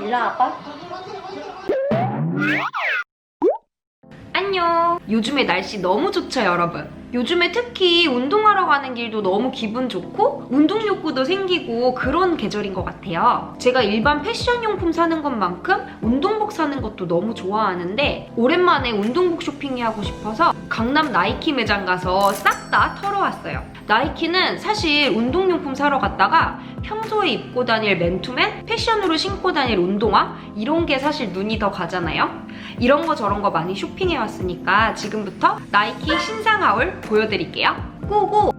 일로 와봐. 안녕. 요즘에 날씨 너무 좋죠, 여러분? 요즘에 특히 운동하러 가는 길도 너무 기분 좋고 운동 욕구도 생기고 그런 계절인 것 같아요. 제가 일반 패션용품 사는 것만큼 운동복 사는 것도 너무 좋아하는데 오랜만에 운동복 쇼핑이 하고 싶어서 강남 나이키 매장 가서 싹 다 털어왔어요. 나이키는 사실 운동용품 사러 갔다가 평소에 입고 다닐 맨투맨, 패션으로 신고 다닐 운동화 이런 게 사실 눈이 더 가잖아요. 이런 거 저런 거 많이 쇼핑해 왔으니까 지금부터 나이키 신상 하울 보여드릴게요. 고고!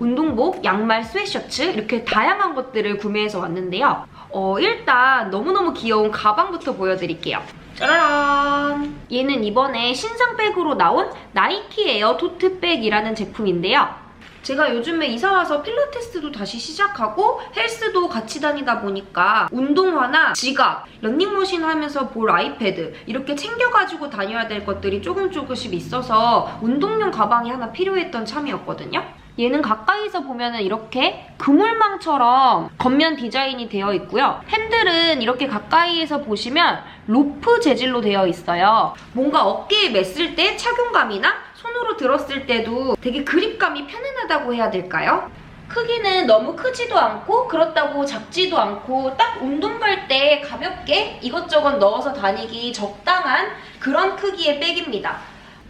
운동복, 양말, 스웨셔츠 이렇게 다양한 것들을 구매해서 왔는데요. 어, 일단 너무너무 귀여운 가방부터 보여드릴게요. 짜라란! 얘는 이번에 신상 백으로 나온 나이키 에어 토트백이라는 제품인데요. 제가 요즘에 이사 와서 필라테스도 다시 시작하고 헬스도 같이 다니다 보니까 운동화나 지갑, 런닝머신 하면서 볼 아이패드 이렇게 챙겨가지고 다녀야 될 것들이 조금 조금씩 있어서 운동용 가방이 하나 필요했던 참이었거든요. 얘는 가까이서 보면은 이렇게 그물망처럼 겉면 디자인이 되어 있고요. 핸들은 이렇게 가까이에서 보시면 로프 재질로 되어 있어요. 뭔가 어깨에 맸을 때 착용감이나 손으로 들었을 때도 되게 그립감이 편안하다고 해야 될까요? 크기는 너무 크지도 않고 그렇다고 작지도 않고 딱 운동 갈 때 가볍게 이것저것 넣어서 다니기 적당한 그런 크기의 백입니다.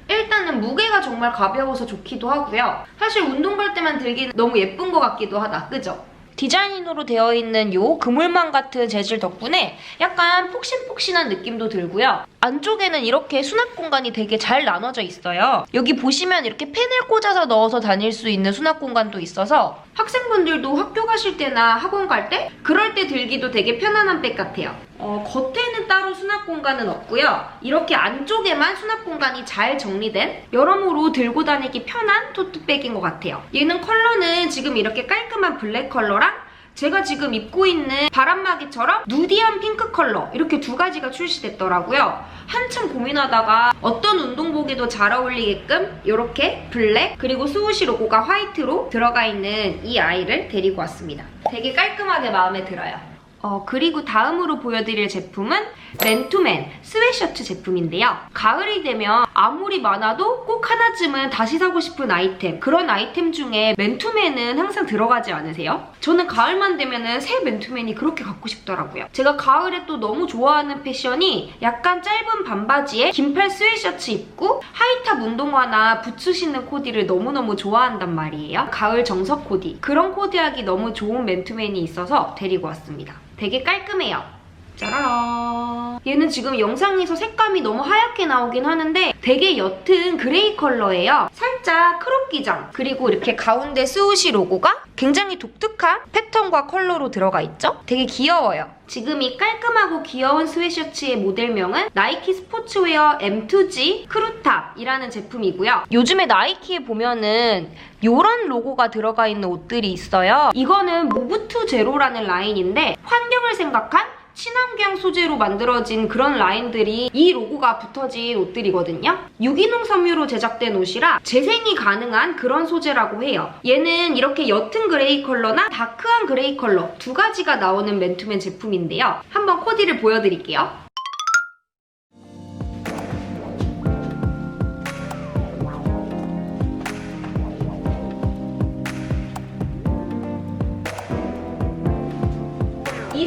일단은 무게가 정말 가벼워서 좋기도 하고요. 사실 운동 갈 때만 들기는 너무 예쁜 것 같기도 하다. 그죠? 디자인으로 되어 있는 요 그물망 같은 재질 덕분에 약간 폭신폭신한 느낌도 들고요. 안쪽에는 이렇게 수납 공간이 되게 잘 나눠져 있어요. 여기 보시면 이렇게 펜을 꽂아서 넣어서 다닐 수 있는 수납 공간도 있어서 학생분들도 학교 가실 때나 학원 갈 때 그럴 때 들기도 되게 편안한 백 같아요. 어, 겉에는 따로 수납 공간은 없고요. 이렇게 안쪽에만 수납 공간이 잘 정리된 여러모로 들고 다니기 편한 토트백인 것 같아요. 얘는 컬러는 지금 이렇게 깔끔한 블랙 컬러랑 제가 지금 입고 있는 바람막이처럼 누디한 핑크 컬러 이렇게 두 가지가 출시됐더라고요. 한참 고민하다가 어떤 운동복에도 잘 어울리게끔 이렇게 블랙 그리고 스우시 로고가 화이트로 들어가 있는 이 아이를 데리고 왔습니다. 되게 깔끔하게 마음에 들어요. 어, 그리고 다음으로 보여드릴 제품은 맨투맨 스웨셔츠 제품인데요. 가을이 되면 아무리 많아도 꼭 하나쯤은 다시 사고 싶은 아이템 그런 아이템 중에 맨투맨은 항상 들어가지 않으세요? 저는 가을만 되면은 새 맨투맨이 그렇게 갖고 싶더라고요. 제가 가을에 또 너무 좋아하는 패션이 약간 짧은 반바지에 긴팔 스웨셔츠 입고 하이탑 운동화나 부츠 신는 코디를 너무너무 좋아한단 말이에요. 가을 정석 코디 그런 코디하기 너무 좋은 맨투맨이 있어서 데리고 왔습니다. 되게 깔끔해요. 짜라란. 얘는 지금 영상에서 색감이 너무 하얗게 나오긴 하는데 되게 옅은 그레이 컬러예요. 살짝 크롭 기장 그리고 이렇게 가운데 스우시 로고가 굉장히 독특한 패턴과 컬러로 들어가 있죠? 되게 귀여워요. 지금 이 깔끔하고 귀여운 스웨셔츠의 모델명은 나이키 스포츠웨어 M2G 크루탑이라는 제품이고요. 요즘에 나이키에 보면은 이런 로고가 들어가 있는 옷들이 있어요. 이거는 모브투 제로라는 라인인데 환경을 생각한 친환경 소재로 만들어진 그런 라인들이 이 로고가 붙어진 옷들이거든요. 유기농 섬유로 제작된 옷이라 재생이 가능한 그런 소재라고 해요. 얘는 이렇게 옅은 그레이 컬러나 다크한 그레이 컬러 두 가지가 나오는 맨투맨 제품인데요. 한번 코디를 보여드릴게요.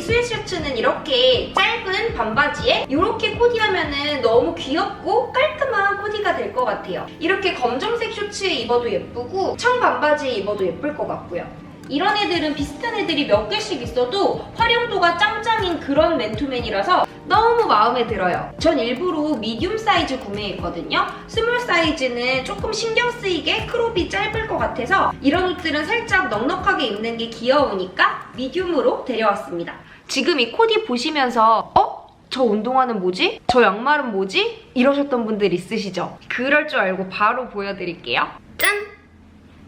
스웨셔츠는 이렇게 짧은 반바지에 이렇게 코디하면은 너무 귀엽고 깔끔한 코디가 될 것 같아요. 이렇게 검정색 셔츠에 입어도 예쁘고 청 반바지에 입어도 예쁠 것 같고요. 이런 애들은 비슷한 애들이 몇 개씩 있어도 활용도가 짱짱인 그런 맨투맨이라서 너무 마음에 들어요. 전 일부러 미디움 사이즈 구매했거든요. 스몰 사이즈는 조금 신경 쓰이게 크롭이 짧을 것 같아서 이런 옷들은 살짝 넉넉하게 입는 게 귀여우니까 미디움으로 데려왔습니다. 지금 이 코디 보시면서 어? 저 운동화는 뭐지? 저 양말은 뭐지? 이러셨던 분들 있으시죠? 그럴 줄 알고 바로 보여드릴게요. 짠!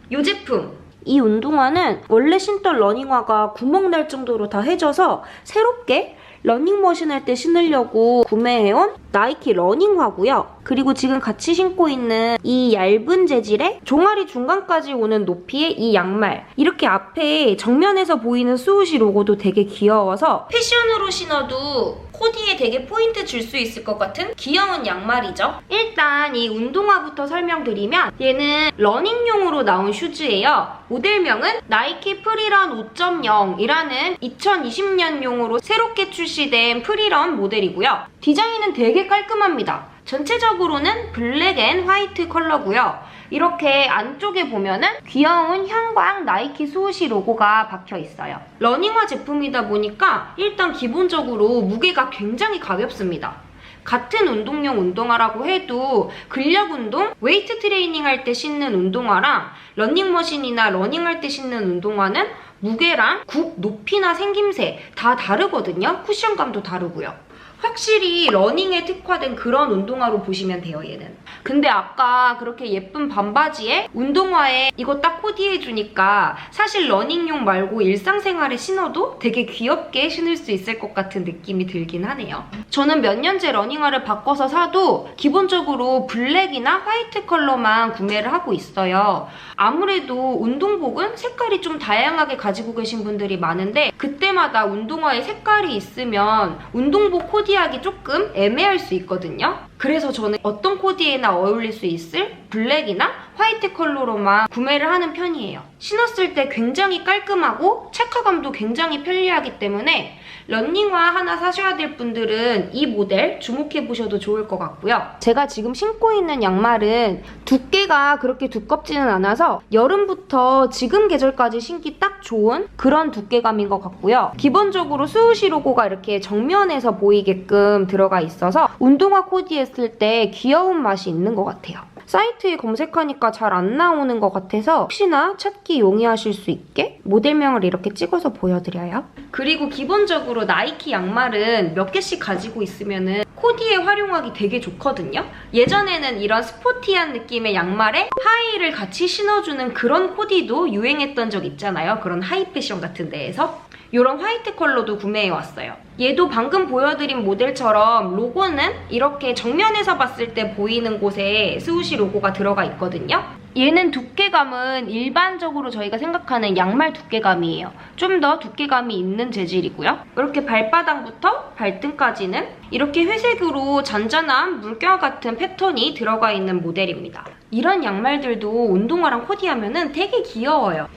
이 제품! 이 운동화는 원래 신던 러닝화가 구멍 날 정도로 다 해져서 새롭게 러닝머신 할 때 신으려고 구매해온 나이키 러닝화고요. 그리고 지금 같이 신고 있는 이 얇은 재질의 종아리 중간까지 오는 높이의 이 양말. 이렇게 앞에 정면에서 보이는 스우시 로고도 되게 귀여워서 패션으로 신어도 코디에 되게 포인트 줄 수 있을 것 같은 귀여운 양말이죠. 일단 이 운동화부터 설명드리면 얘는 러닝용으로 나온 슈즈예요. 모델명은 나이키 프리런 5.0이라는 2020년용으로 새롭게 출시된 프리런 모델이고요. 디자인은 되게 깔끔합니다. 전체적으로는 블랙 앤 화이트 컬러고요. 이렇게 안쪽에 보면은 귀여운 형광 나이키 수호시 로고가 박혀 있어요. 러닝화 제품이다 보니까 일단 기본적으로 무게가 굉장히 가볍습니다. 같은 운동용 운동화라고 해도 근력 운동, 웨이트 트레이닝 할 때 신는 운동화랑 러닝머신이나 러닝할 때 신는 운동화는 무게랑 굽 높이나 생김새 다 다르거든요. 쿠션감도 다르고요. 확실히 러닝에 특화된 그런 운동화로 보시면 돼요, 얘는. 근데 아까 그렇게 예쁜 반바지에 운동화에 이거 딱 코디해주니까 사실 러닝용 말고 일상생활에 신어도 되게 귀엽게 신을 수 있을 것 같은 느낌이 들긴 하네요. 저는 몇 년째 러닝화를 바꿔서 사도 기본적으로 블랙이나 화이트 컬러만 구매를 하고 있어요. 아무래도 운동복은 색깔이 좀 다양하게 가지고 계신 분들이 많은데 그때마다 운동화에 색깔이 있으면 운동복 코디 하기 조금 애매할 수 있거든요. 그래서 저는 어떤 코디에나 어울릴 수 있을 블랙이나 화이트 컬러로만 구매를 하는 편이에요. 신었을 때 굉장히 깔끔하고 체크감도 굉장히 편리하기 때문에 런닝화 하나 사셔야 될 분들은 이 모델 주목해보셔도 좋을 것 같고요. 제가 지금 신고 있는 양말은 두께가 그렇게 두껍지는 않아서 여름부터 지금 계절까지 신기 딱 좋은 그런 두께감인 것 같고요. 기본적으로 스우시 로고가 이렇게 정면에서 보이게끔 들어가 있어서 운동화 코디 했을 때 귀여운 맛이 있는 것 같아요. 사이트에 검색하니까 잘 안 나오는 것 같아서 혹시나 찾기 용이하실 수 있게 모델명을 이렇게 찍어서 보여드려요. 그리고 기본적으로 나이키 양말은 몇 개씩 가지고 있으면은 코디에 활용하기 되게 좋거든요. 예전에는 이런 스포티한 느낌의 양말에 하이를 같이 신어주는 그런 코디도 유행했던 적 있잖아요. 그런 하이 패션 같은 데에서. 이런 화이트 컬러도 구매해왔어요. 얘도 방금 보여드린 모델처럼 로고는 이렇게 정면에서 봤을 때 보이는 곳에 스우시 로고가 들어가 있거든요. 얘는 두께감은 일반적으로 저희가 생각하는 양말 두께감이에요. 좀 더 두께감이 있는 재질이고요. 이렇게 발바닥부터 발등까지는 이렇게 회색으로 잔잔한 물결 같은 패턴이 들어가 있는 모델입니다. 이런 양말들도 운동화랑 코디하면 되게 귀여워요.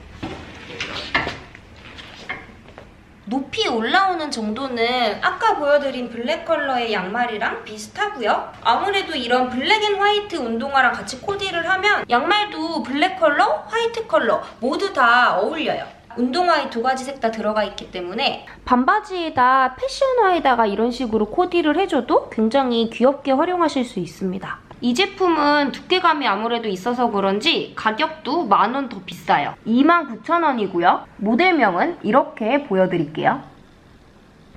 높이 올라오는 정도는 아까 보여드린 블랙 컬러의 양말이랑 비슷하고요. 아무래도 이런 블랙 앤 화이트 운동화랑 같이 코디를 하면 양말도 블랙 컬러, 화이트 컬러 모두 다 어울려요. 운동화에 두 가지 색 다 들어가 있기 때문에 반바지에다 패션화에다가 이런 식으로 코디를 해줘도 굉장히 귀엽게 활용하실 수 있습니다. 이 제품은 두께감이 아무래도 있어서 그런지 가격도 만 원 더 비싸요. 29,000원이고요. 모델명은 이렇게 보여드릴게요.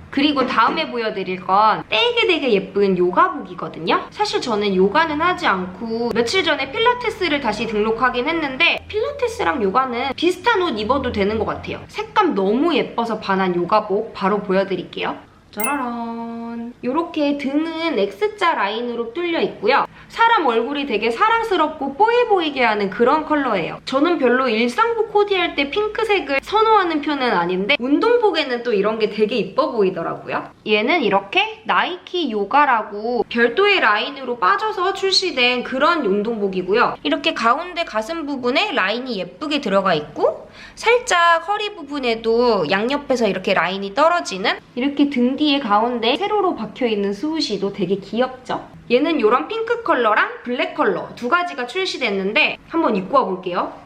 그리고 다음에 보여드릴 건 되게 되게 예쁜 요가복이거든요. 사실 저는 요가는 하지 않고 며칠 전에 필라테스를 다시 등록하긴 했는데 필라테스랑 요가는 비슷한 옷 입어도 되는 것 같아요. 색감 너무 예뻐서 반한 요가복 바로 보여드릴게요. 짜라란. 이렇게 등은 X자 라인으로 뚫려 있고요. 사람 얼굴이 되게 사랑스럽고 뽀해 보이게 하는 그런 컬러예요. 저는 별로 일상복 코디할 때 핑크색을 선호하는 편은 아닌데 운동복에는 또 이런 게 되게 이뻐 보이더라고요. 얘는 이렇게 나이키 요가라고 별도의 라인으로 빠져서 출시된 그런 운동복이고요. 이렇게 가운데 가슴 부분에 라인이 예쁘게 들어가 있고 살짝 허리 부분에도 양옆에서 이렇게 라인이 떨어지는 이렇게 등 뒤에 가운데 세로로 박혀있는 스우시도 되게 귀엽죠? 얘는 이런 핑크 컬러랑 블랙 컬러 두 가지가 출시됐는데 한번 입고 와볼게요.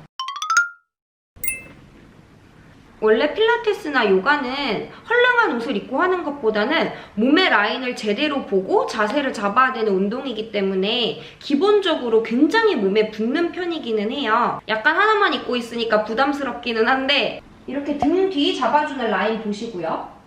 원래 필라테스나 요가는 헐렁한 옷을 입고 하는 것보다는 몸의 라인을 제대로 보고 자세를 잡아야 되는 운동이기 때문에 기본적으로 굉장히 몸에 붙는 편이기는 해요. 약간 하나만 입고 있으니까 부담스럽기는 한데 이렇게 등 뒤 잡아주는 라인 보시고요.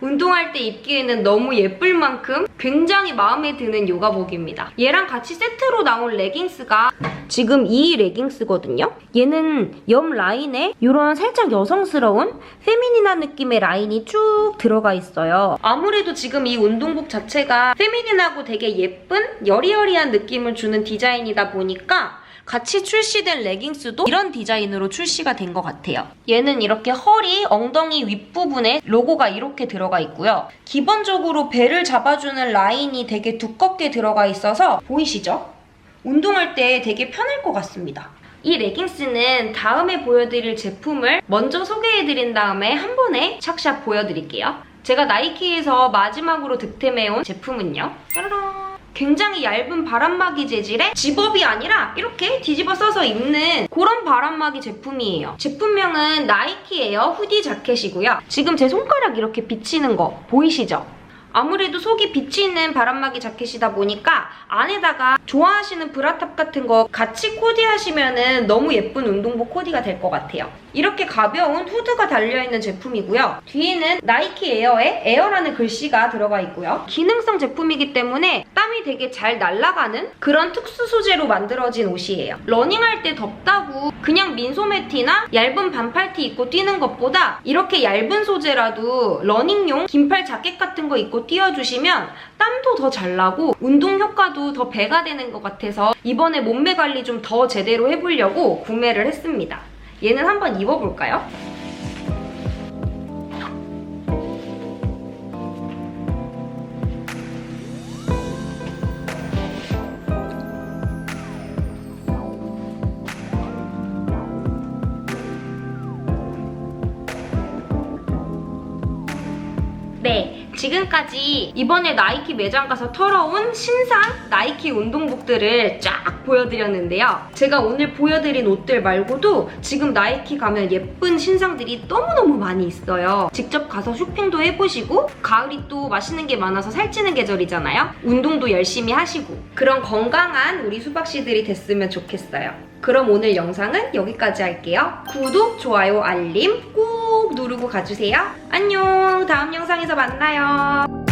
운동할 때 입기에는 너무 예쁠 만큼 굉장히 마음에 드는 요가복입니다. 얘랑 같이 세트로 나온 레깅스가 지금 이 레깅스거든요. 얘는 옆 라인에 이런 살짝 여성스러운 페미닌한 느낌의 라인이 쭉 들어가 있어요. 아무래도 지금 이 운동복 자체가 페미닌하고 되게 예쁜 여리여리한 느낌을 주는 디자인이다 보니까 같이 출시된 레깅스도 이런 디자인으로 출시가 된 것 같아요. 얘는 이렇게 허리, 엉덩이 윗부분에 로고가 이렇게 들어가 있고요. 기본적으로 배를 잡아주는 라인이 되게 두껍게 들어가 있어서 보이시죠? 운동할 때 되게 편할 것 같습니다. 이 레깅스는 다음에 보여드릴 제품을 먼저 소개해드린 다음에 한 번에 착샷 보여드릴게요. 제가 나이키에서 마지막으로 득템해온 제품은요. 짜라란. 굉장히 얇은 바람막이 재질의 집업이 아니라 이렇게 뒤집어 써서 입는 그런 바람막이 제품이에요. 제품명은 나이키 에어 후디 자켓이고요. 지금 제 손가락 이렇게 비치는 거 보이시죠? 아무래도 속이 비치는 바람막이 자켓이다 보니까 안에다가 좋아하시는 브라탑 같은 거 같이 코디하시면 너무 예쁜 운동복 코디가 될 것 같아요. 이렇게 가벼운 후드가 달려있는 제품이고요. 뒤에는 나이키 에어에 에어라는 글씨가 들어가 있고요. 기능성 제품이기 때문에 땀이 되게 잘 날아가는 그런 특수 소재로 만들어진 옷이에요. 러닝할 때 덥다고 그냥 민소매 티나 얇은 반팔티 입고 뛰는 것보다 이렇게 얇은 소재라도 러닝용 긴팔 자켓 같은 거 입고 뛰어주시면 땀도 더 잘 나고 운동 효과도 더 배가 되는 것 같아서 이번에 몸매 관리 좀 더 제대로 해보려고 구매를 했습니다. 얘는 한번 입어볼까요? 네, 지금까지 이번에 나이키 매장 가서 털어온 신상 나이키 운동복들을 쫙 보여드렸는데요. 제가 오늘 보여드린 옷들 말고도 지금 나이키 가면 예쁜 신상들이 너무너무 많이 있어요. 직접 가서 쇼핑도 해보시고 가을이 또 맛있는 게 많아서 살찌는 계절이잖아요. 운동도 열심히 하시고 그런 건강한 우리 수박씨들이 됐으면 좋겠어요. 그럼 오늘 영상은 여기까지 할게요. 구독, 좋아요, 알림 꾹 누르고 가주세요. 안녕! 다음 영상에서 만나요.